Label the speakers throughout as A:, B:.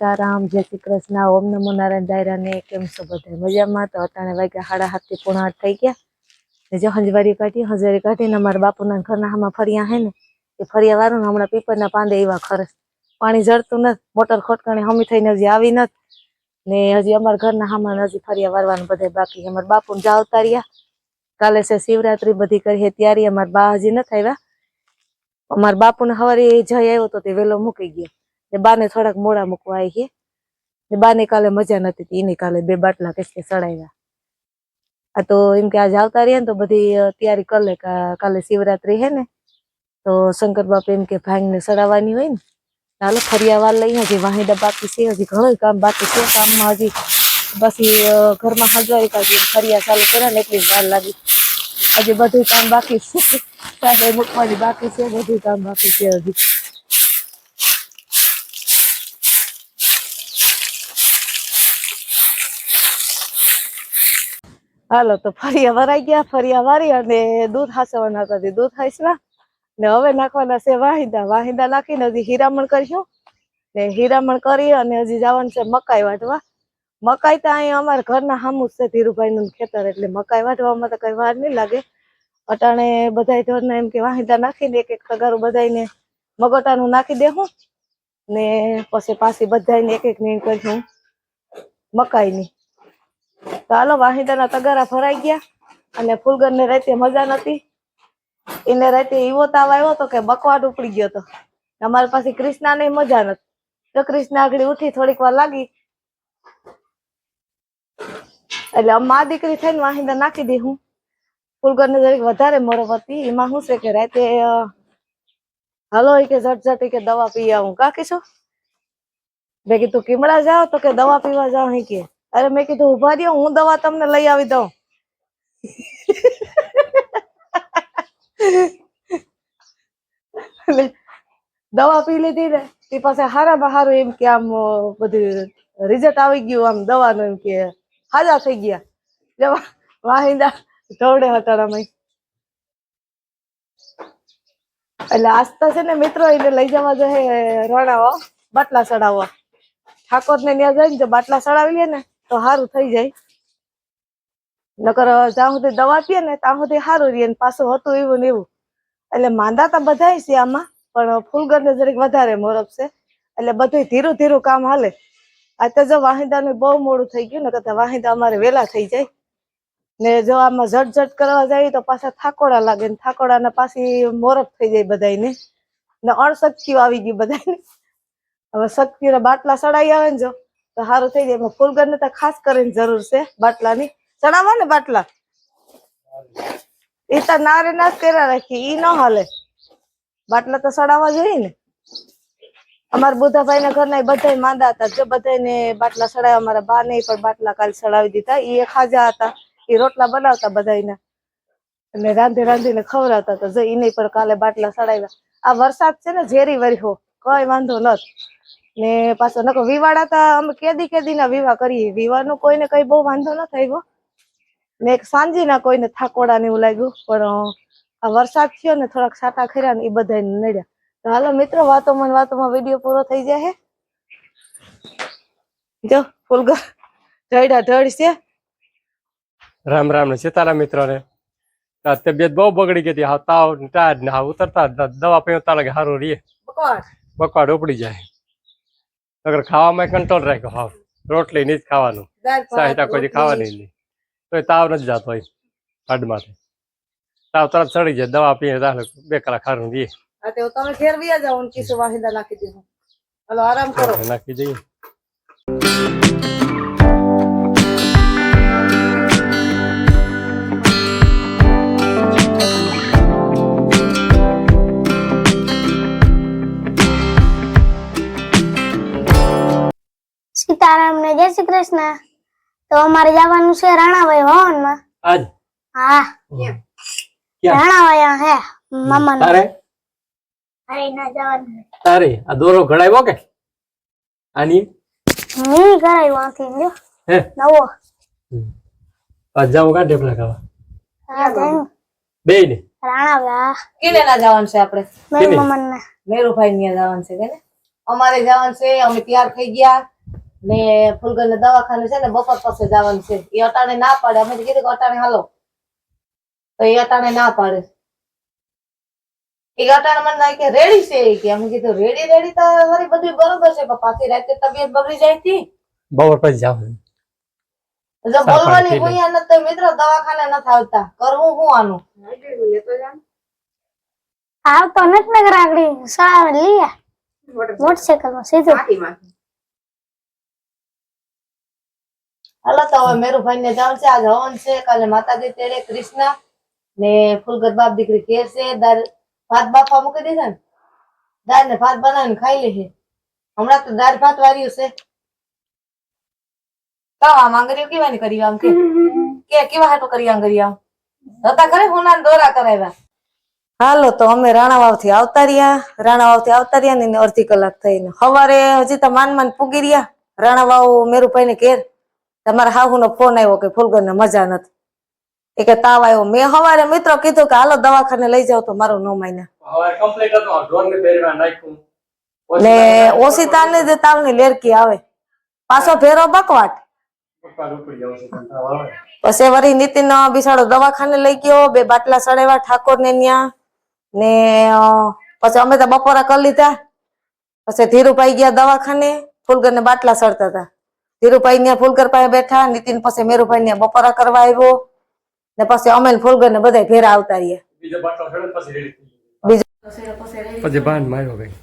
A: સીતારામ જય શ્રી કૃષ્ણ, ઓમ નમો નારાયણ દાયરા ને કેમ છો બધા? મજામાં? તો અટાણે વાગ્યા સાડા સાતથી પોણા આઠ થઈ ગયા. જો હંજવારી કાઢી, હંજવારી કાઢીને અમારા બાપુના ઘરના હામાં ફરિયા હે ને, એ ફરિયા ને હમણાં પીપરના પાંદે એવા ખરસ. પાણી જળતું નથી, મોટર ખોટકાણી હમી થઈને હજી આવી નથી. ને હજી અમારા ઘરના હામાં હજી ફરિયા વારવાનું બધા બાકી. અમારા બાપુને જાવતા રહ્યા કાલે છે શિવરાત્રી, બધી કરી છે ત્યારે. અમારા બા હજી નથી આવ્યા. અમારા બાપુને સવારે જઈ આવ્યો તો તે વેલો મૂકી ગયો. ને બાને થોડાક મોડા મૂકવા આવી છે ને બાને કાલે મજા નથી હતી એની કાલે બે બાટલા કઈ સડાવ્યા. આ તો એમ કે આજે આવતા રહ્યા ને તો બધી અ, તૈયારી કરી લે કા- કાલે શિવરાત્રી હે ને તો શંકર બાપ એમ કે ભાંગને સડાવવાની હોય ને ચાલો ફરિયા વાર લઈ હજી વાહિદા બાકી છે હજી ઘણું કામ બાકી છે કામમાં હજી પછી અ, ઘરમાં હજવારી કાઢી ફરિયા ચાલુ કર્યા ને એટલી જ વાર લાગી. હજી બધું કામ બાકી છે સાથે મૂકવાની બાકી છે બધું કામ બાકી છે હજી. હાલો, તો ફરિયા વરાઈ ગયા ફરિયા વારી અને દૂધ હાસવાના હતા દૂધ હાસવા ને હવે નાખવાના છે વાહિંદા. વાહિંદા નાખીને હજી હીરામણ કર્યું ને હીરામણ કરી અને હજી જવાનું છે મકાઈ વાટવા. મકાઈ તો અહીંયા અમારા ઘરના સામું છે ધીરુભાઈ નું ખેતર, એટલે મકાઈ વાટવામાં તો કઈ વાર નહીં લાગે. અટાણે બધાય ઢોરના એમ કે વાહિંદા નાખીને એક એક તગારું બધાને મગોટાનું નાખી દેવું ને પછી પાછી બધાયને એક એક ને કરીશું. મકાઈની. તો હાલો, વાહિંદાના તગારા ભરાઈ ગયા અને ફૂલગરને રાતે મજા નથી એને રાતે એવો તાવ આવ્યો તો કે બકવાડ ઉપડી ગયો તો. અમારી પાસે ક્રિષ્ના ને મજા નથી તો કૃષ્ણ આગળ ઉઠી થોડીક વાર લાગી. એટલે મા દીકરી થઈને વાહિંદા નાખી દી હું. ફૂલગરને જરીક વધારે મરફ હતી. એમાં શું છે કે રાતે હાલો કે ઝટ ઝટ ઈ કે દવા પી આવું. કાકી છો મેં કીધું કીમડા જાઓ તો કે દવા પીવા જાઓ કે. અરે મેં કીધું, ઊભા રહ્યો, હું દવા તમને લઈ આવી દઉં. દવા પી લીધી ને તે પાસે હારામાં હારું એમ કે આમ બધું રિઝલ્ટ આવી ગયું આમ દવાનું એમ કે, હાજા થઈ ગયા. જવા, વાહિંદા ઢવડે હટાણામાં એટલે આસ્તા છે ને મિત્રો એને લઈ જવા જોઈએ રણાવો બાટલા ચડાવવા. ઠાકોર ને ત્યાં જાય ને જો બાટલા ચડાવીએ ને તો સારું થઈ જાય. નકર જ્યાં સુધી દવા પીએ ને ત્યાં સુધી સારું રહીએ પાછું હતું એવું ને એવું. એટલે માંદા તો બધા છે આમાં, પણ ફૂલગર ને જરીક વધારે મોરબ છે. એટલે બધું ધીરું ધીરું કામ હાલે. અત્યારે જો વાહિંદાનું બહુ મોડું થઈ ગયું ને કરતા વાહિંદા અમારે વેલા થઈ જાય. ને જો આમાં ઝટ ઝટ કરવા જાય તો પાછા થાકોડા લાગે ને થાકોડા ને પાછી મોરબ થઈ જાય બધાયને. ને અણશક્તિઓ આવી ગઈ બધાને હવે શક્તિના બાટલા સડાઈ આવે ને જો. તો સારું થઈ જાય. ફૂલગર ને તો ખાસ કરીને જરૂર છે, બાટલાની. ચડાવવા ને બાટલા. એ તો નારે ના કર્યા રાખી, ઈ ન હાલે. બાટલા તો સડાવવા જોઈએ ને. અમારા બુધાભાઈ ના ઘરના બધા માંદા હતા. જો બધાને બાટલા સડાવ્યા અમારા બા ને પણ બાટલા કાલ સડાવી દીધા. એ ખાજા હતા. એ રોટલા બનાવતા બધાયના. અને રાંધી રાંધીને ખવડાવતા તો જો એને પણ કાલે બાટલા સડાવ્યા આ વરસાદ છે ને, ઝેરી વર્યો કઈ વાંધો નથ ને પાછો નકો વિવાડા તા અમે કેદી કેદી ના વિવાહ કરીએ. વિવાહનું કોઈને કઈ બહુ વાંધો ન થયો ને એક સાંજી ના કોઈને થાકોડા ને એવું લાગ્યું પણ આ વરસાદ થયો ને થોડાક સાટા ખર્યા ને એ બધા નડ્યા. તો હાલો મિત્રો વાતો ને વાતોમાં વીડિયો પૂરો થઈ જાય જો ફૂલગર ઢળ્યા ઢળ છે.
B: રામ રામ ને સીતારામ મિત્રો ને તબિયત બહુ બગડી ગઈ હતી. તાવ હાવ ઉતરતા દવા પીવતા લાગે સારું રે.
A: બકવાડ
B: બકવાડ ઉપડી જાય. અગર ખાવામાં કંટ્રોલ રાખ્યો. હાવ રોટલી નહીં જ ખાવાનું. સાહિતા કોઈ ખાવાની નહીં. તો તાવ નથી જતો હોય હાડમાંથી તાવ તરત ચડી જાય દવા પીએ તારે બે કલાક
A: ખારું દઈએ તમે ઘેર વ્યા જાઓ ને કિસ્સો વાહિંદા નાખી દીધું હલો આરામ કરો.
B: નાખી જઈએ
C: સીતારામ ને જય શ્રી કૃષ્ણ. તો અમારે જવાનું છે રાણાભાઈ ભવનમાં
B: આજ?
C: હા. રાણાભાઈ હે મામા
B: તારે?
C: અરે ના જવાનું
B: તારે? આ દોરો ઘડાવ્યો કે? આની?
C: હું કરાયું આથી જો.
B: હે?
C: નવો.
B: આજ જાઉં કાં ઢેપલા ખાવા? બે ને.
C: રાણાભાઈ
A: કેને ના જવાનું છે આપણે?
C: મેરી મમન. ને
A: મેરુભાઈ ને જવાનું છે કે ને અમારે જવાનું છે અમે તૈયાર થઈ ગયા. ને ફૂલગર ને દવાખાને છે ને બપોર પાસે જવાનું છે. એ અટાણે ના પાડે. અમે કીધું કે અટાણે હાલો. તો એ અટાણે ના પાડે. એ અટાણે મને કે રેડી છે કે. અમે કીધું રેડી રેડી તો વળી બધું બરોબર છે પણ પાછી રાતે તબિયત બગડી જાય હતી
B: બપોર પછી જાવ
A: જો બોલવાની. ભૂયા નથી તો મિત્રો દવાખાને નથી આવતા. કરવું શું આનું?
C: આવતો નથી ને રાગડી સળાવે લીયા મોટરસાયકલમાં સીધું.
A: હાલો, તો હવે મેરુભાઈ ને જવાનું છે, આજ હવન છે, કાલે માતાજી તેડે કૃષ્ણ ને ફૂલગર બાપ દીકરી ઘેર છે. દાર ભાત બાફા મૂકી દીધા ને? દાળ ને ભાત બનાવીને ખાઈ લેશે હમણાં તો દાળ ભાત વાર્યું છે. કાં આમ આંગળીઓ કેવાની કરી આમ કે? કે, કેવા હાટો કરી આંગળી આમ હતા ખરે હુના દોરા કરાવ્યા? હાલો, તો અમે રાણાવાવથી આવતા રહ્યા. રાણાવાવથી આવતા રહ્યા ને અડધી કલાક થઈને. સવારે હજી તો માન માન પૂગી રહ્યા. રાણાવાવ મેરુભાઈ ને ઘેર. તમારા હાહુ નો ફોન આવ્યો કે ફૂલગર ને મજા નથી. એ કે તાવ આવ્યો. મેં હવારે મિત્રો કીધું કે હાલો દવાખાને લઈ જાવ તો મારું નો
B: ઢોર ને નાખ્યું.
A: ને ને જે તાવની લેરકી આવે. પાછો ફેરો બકવાટ. પછી વળી નીતિન બિસાડો દવાખાને લઈ ગયો. બે બાટલા સડાવ્યા ઠાકોર ને ત્યાં ને પછી અમે તો બપોરા કરી લીધા. પછી ધીરુભાઈ ગયા દવાખાને. ફૂલગર ને બાટલા સડતા હતા. ધીરુભાઈ ને ફૂલગર પાસે બેઠા નીતિન પછી મેરુભાઈ ને બપોરા કરવા આવ્યો ને પછી અમે ને ફૂલગર ને બધા ભેરા આવતા રહ્યા.
B: બીજો બાટલો ચડે ને પછી રેડી થઈ
A: બીજો
B: ગયું. પછી બાંધ માર્યો ભાઈ.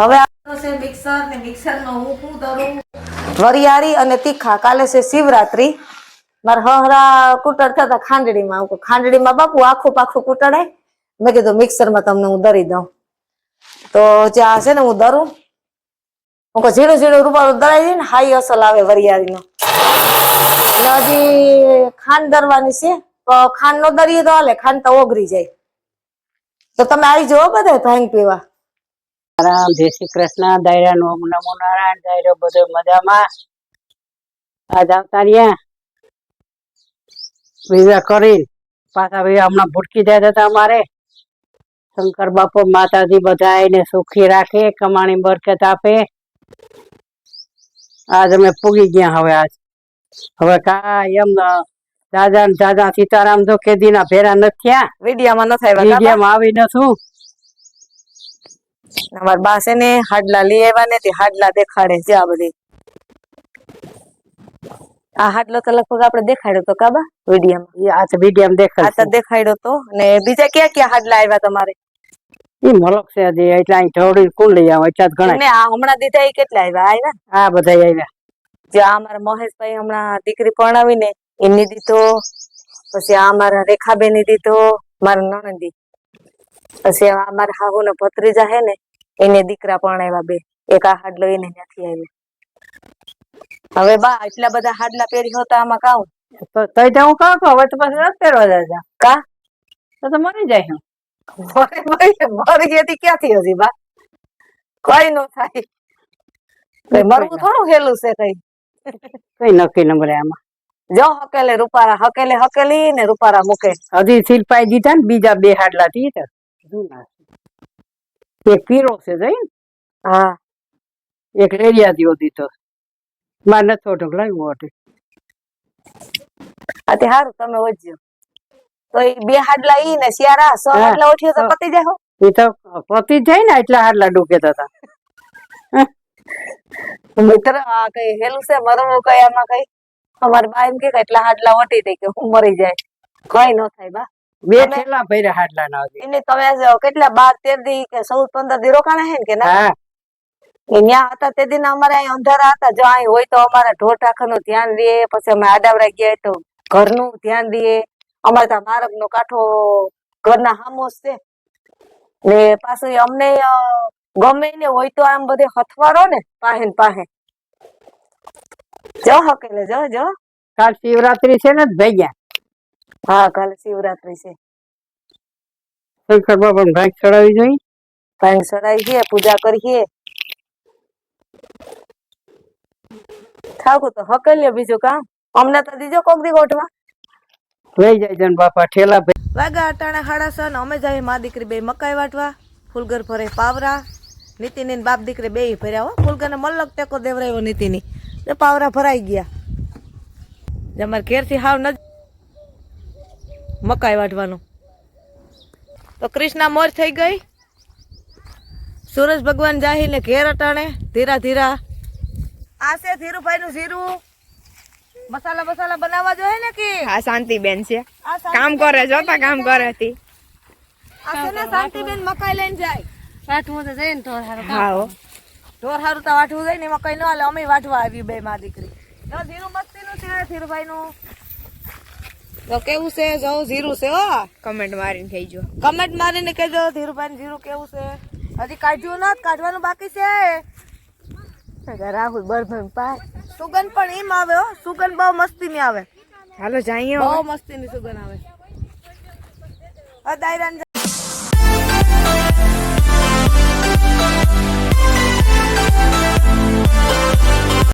A: હવે છે મિક્સર ને મિક્સરમાં હું શું કરું વરિયાળી અને તીખા. કાલે છે શિવરાત્રી. મારા હહરા કુટર થતા ખાંડડીમાં. હું ખાંડડીમાં બાપુ આખું પાખું કૂટડાય મેં કીધું મિક્સરમાં તમને હું દરી દઉં. તો જ્યાં છે ને હું દરું. હું ઝીણું ઝીણું રૂપાળું દરાઈ દઈએ ને, હાઈ અસલ આવે વરિયાળીનો. અને હજી ખાંડ દરવાની છે, તો ખાંડ નો દરીએ તો હાલે, ખાંડ તો ઓગરી જાય. તો તમે આવી જુઓ બધા ભાંગ પીવા.
D: રામ, જય શ્રી કૃષ્ણ દાયરા નો નમો નારાયણ, દાયરો બધો મજામાં. આજ આવતા રહ્યા. વિવાહ કરી, પાછા વિવાહ હમણાં ભૂટકી જાય હતા અમારે. શંકર બાપુ, માતાજી બધા એને સુખી રાખે, કમાણી બરકત આપે. આજ અમે પૂગી ગયા હવે આજ. હવે કા એમ દાદા ને દાદા સીતારામ તો કેદીના ભેરા નથી થયા.
A: વિડીયામાં ન થાય
D: વિડીયામાં આવી નતું
A: અમાર બા છે ને હાડલા લઈ આવ્યા ને તે હાડલા દેખાડે છે આ બધી. આ હાડલો તો લગભગ આપણે દેખાડ્યો તો કાબા વિડીયામાં?
D: આ તો વિડીયામાં
A: આ
D: દેખાય
A: તો દેખાડ્યો તો. ને બીજા ક્યાં ક્યાં હાડલા આવ્યા તમારે?
D: ઈ મલક છે હજી એટલે અહીં ઢોળી કોણ લઈ આવે એટલા જ ગણાય
A: ને આ હમણાં દીધા એ કેટલા આવ્યા? આવ્યા?
D: આ બધા આવ્યા.
A: જે આ અમારા મહેશભાઈ હમણાં દીકરી પરણાવી ને એમની દીધો પછી આ અમારા રેખાબેન દીધો મારા નણંદી. પછી અમારા હાહુ નો ભત્રીજા હે ને એને દીકરા પરણાવ્યા બે. એક આ હાડલો એને ત્યાંથી આવ્યો. હવે બા એટલા બધા હાડલા પહેરી હોતા આમાં કાઉ
D: તો તઈ તો હું છું હવે તો પછી નથી પહેરવા જાય
A: કા?
D: તો તો મરી જાય હું
A: મરી ક્યાંથી હજી બા? કઈ ન થાય. મરવું થોડું હેલું છે કઈ.
D: કઈ નક્કી નંબરે આમાં.
A: જો હકેલે રૂપારા હકેલે હકેલી ને રૂપારા મૂકે.
D: હજી શિલ્પાઈ દીધા ને બીજા બે હાડલા તો જૂના. એક પીરો છે જઈ
A: હા.
D: એક રેડિયા દીધો દીધો માર નથી લાવ્યું ઓટો
A: આ તે હારું તમે વજ્જો તો એ બે હાડલા ઈ ને શિયારા સો હાડલા ઉઠ્યો તો પતી જાય
D: એ તો પતિ જાય ને એટલા હાડલા હતા
A: મિત્ર આ કઈ હેલું છે મરવું કઈ આમાં કઈ? અમારી બા એમ કે એટલા હાડલા વટી દે કે હું મરી જાય. કઈ ન થાય બા.
D: બે થેલા ભર્યા હાડલા ના
A: એને તમે કેટલા બાર તેર દી કે ચૌદ પંદર દી રોકાણા હે ને કે ના? ન્યા હતા તે દિન અમારે અહીં અંધારા હતા. જો અહીં હોય તો અમારે ઢોરનું ધ્યાન દે પછી અમે આડાવડા ગયા તો તો ઘરનું ધ્યાન દઈએ અમારે ત્યાં માર્ગ નો કાંઠો ઘરના હામો છે. ને પાછું અમને ગમે ને હોય તો આમ બધે હથવારો ને પાહે ને પાહે જો હકેલે જો જો
D: કાલ શિવરાત્રી છે ને ભૈયા
A: હા કાલે શિવરાત્રી છે.
D: શંકર બાબા ભાગ ચડાવી જોઈ?
A: ભાઈ છે પૂજા કરીએ થાકું તો હકેલે બીજું કામ. અમને તો દીજો કોક દી ગોઠવા.
D: લઈ જાય જન બાપા ઠેલા ભાઈ
A: વાગા અટાણા હાડા સન અમે જાય મા દીકરી બે મકાઈ વાટવા ફૂલગર ભરે પાવરા નીતિની બાપ દીકરી બે ભર્યા હો. ફૂલકાને મલક ટેકો દેવરાયો નીતિની તે પાવરા ભરાઈ ગયા. અમારે ઘેરથી હાવ ન મકાઈ વાટવાનું. તો કૃષ્ણા મોર થઈ ગઈ. સૂરજ ભગવાન જાહી ને ઘેર અટાણે ધીરા ધીરા આ છે ધીરુભાઈ નું જીરું મસાલા મસાલા બનાવવા જોઈએ ને કે?
E: હા શાંતિબેન છે. કામ કરે જોતા કામ કરે હતી
A: આ છે ને શાંતિબેન મકાઈ લઈને જાય.
C: વાટવું તો જઈને તો હારું
E: હા હો.
A: ઢોર હારું તો વાટવું જાય ને મકાઈ ન હાલે. અમે વાટવા આવી બે માં દીકરી. જો ધીરુ મસ્તી નું છે ધીરુભાઈ નું તો કેવું છે? જો જીરું છે હો.
E: કમેન્ટ મારીને થઈ જો
A: કમેન્ટ મારીને કહેજો ધીરુભાઈ નું જીરું કેવું છે? હજી કાઢ્યું નથી કાઢવાનું બાકી છે. રાહુલ બરભન પાર સુગંધ પણ એમ આવે હો. સુગંધ બહુ મસ્તી ની આવે.
E: હાલો જાઈએ
A: બહુ મસ્તી ની સુગંધ આવે. અદાયરાન